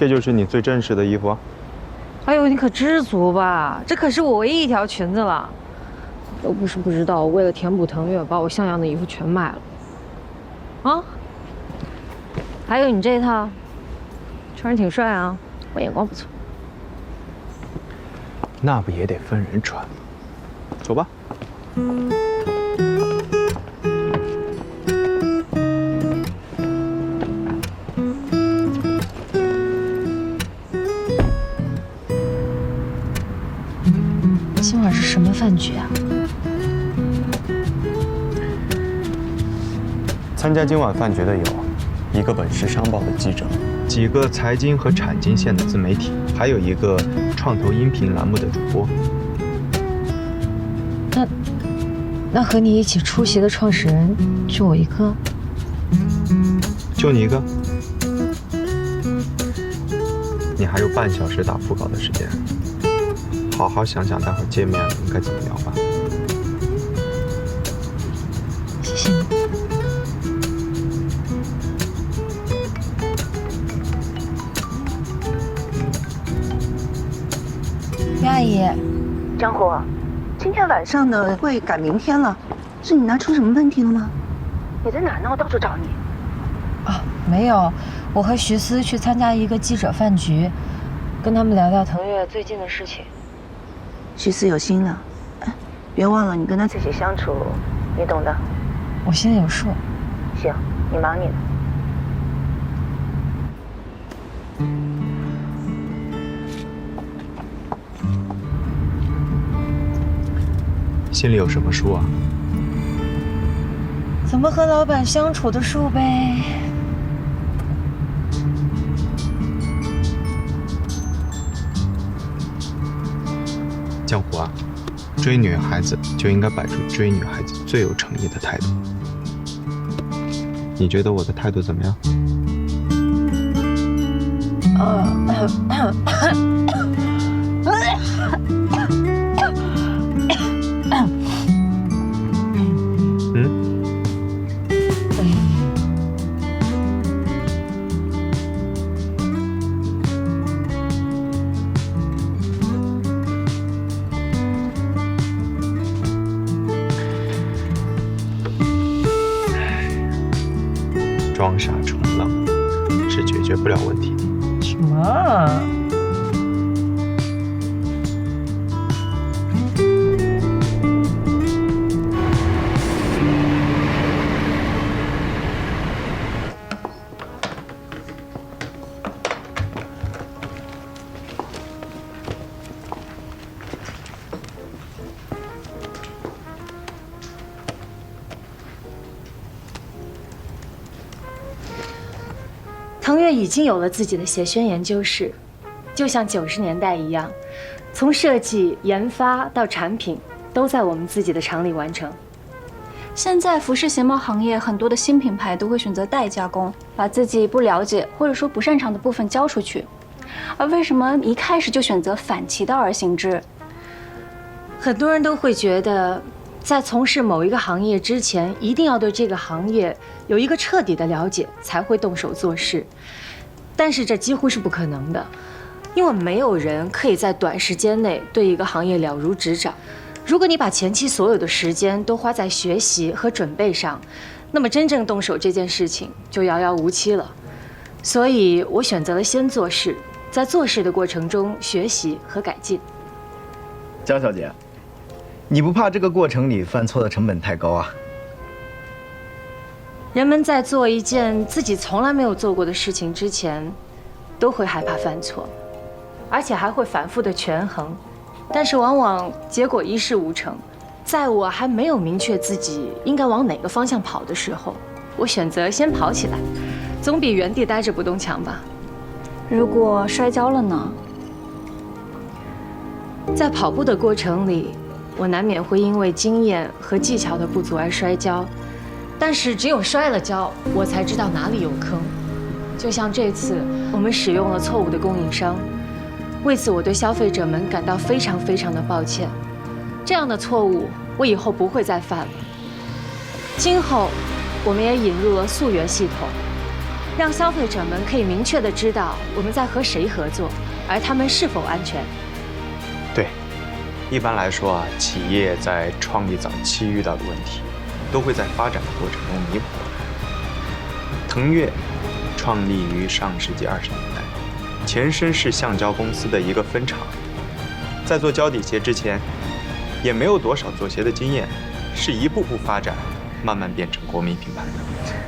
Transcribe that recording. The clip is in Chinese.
这就是你最正式的衣服。哎呦，你可知足吧，这可是我唯一一条裙子了。又不是不知道，我为了填补腾越，把我像样的衣服全卖了。啊，还有你这一套，穿着挺帅啊，我眼光不错。那不也得分人穿吗？走吧。今晚是什么饭局啊？参加今晚饭局的有，一个本市商报的记者，几个财经和产经线的自媒体，还有一个创投音频栏目的主播。那那和你一起出席的创始人就我一个？就你一个？你还有半小时打副稿的时间，好好想想待会儿见面了应该怎么聊吧。谢谢你。袁阿姨，张虎，今天晚上的会改明天了，是你拿出什么问题了吗？你在哪呢？我到处找你。啊，没有，我和徐思去参加一个记者饭局，跟他们聊聊腾越最近的事情。徐思有心了，哎，别忘了你跟他自己相处，你懂的。我心里有数。行，你忙你的。心里有什么数啊？怎么和老板相处的数呗。江湖啊，追女孩子就应该摆出追女孩子最有诚意的态度。你觉得我的态度怎么样？装傻充愣是解决不了问题的。什么？腾越已经有了自己的鞋宣研究室，就像九十年代一样，从设计、研发到产品，都在我们自己的厂里完成。现在服饰鞋帽行业很多的新品牌都会选择代加工，把自己不了解或者说不擅长的部分交出去。而为什么一开始就选择反其道而行之？很多人都会觉得，在从事某一个行业之前，一定要对这个行业有一个彻底的了解，才会动手做事。但是这几乎是不可能的，因为没有人可以在短时间内对一个行业了如指掌。如果你把前期所有的时间都花在学习和准备上，那么真正动手这件事情就遥遥无期了。所以我选择了先做事，在做事的过程中学习和改进。江小姐，你不怕这个过程里犯错的成本太高啊？人们在做一件自己从来没有做过的事情之前，都会害怕犯错，而且还会反复的权衡，但是往往结果一事无成。在我还没有明确自己应该往哪个方向跑的时候，我选择先跑起来，总比原地待着不动强吧。如果摔跤了呢？在跑步的过程里，我难免会因为经验和技巧的不足而摔跤，但是只有摔了跤，我才知道哪里有坑。就像这次，我们使用了错误的供应商，为此我对消费者们感到非常非常的抱歉。这样的错误，我以后不会再犯了。今后，我们也引入了溯源系统，让消费者们可以明确的知道我们在和谁合作，而他们是否安全。一般来说啊，企业在创立早期遇到的问题，都会在发展的过程中弥补。腾越创立于上世纪二十年代，前身是橡胶公司的一个分厂，在做胶底鞋之前，也没有多少做鞋的经验，是一步步发展，慢慢变成国民品牌的。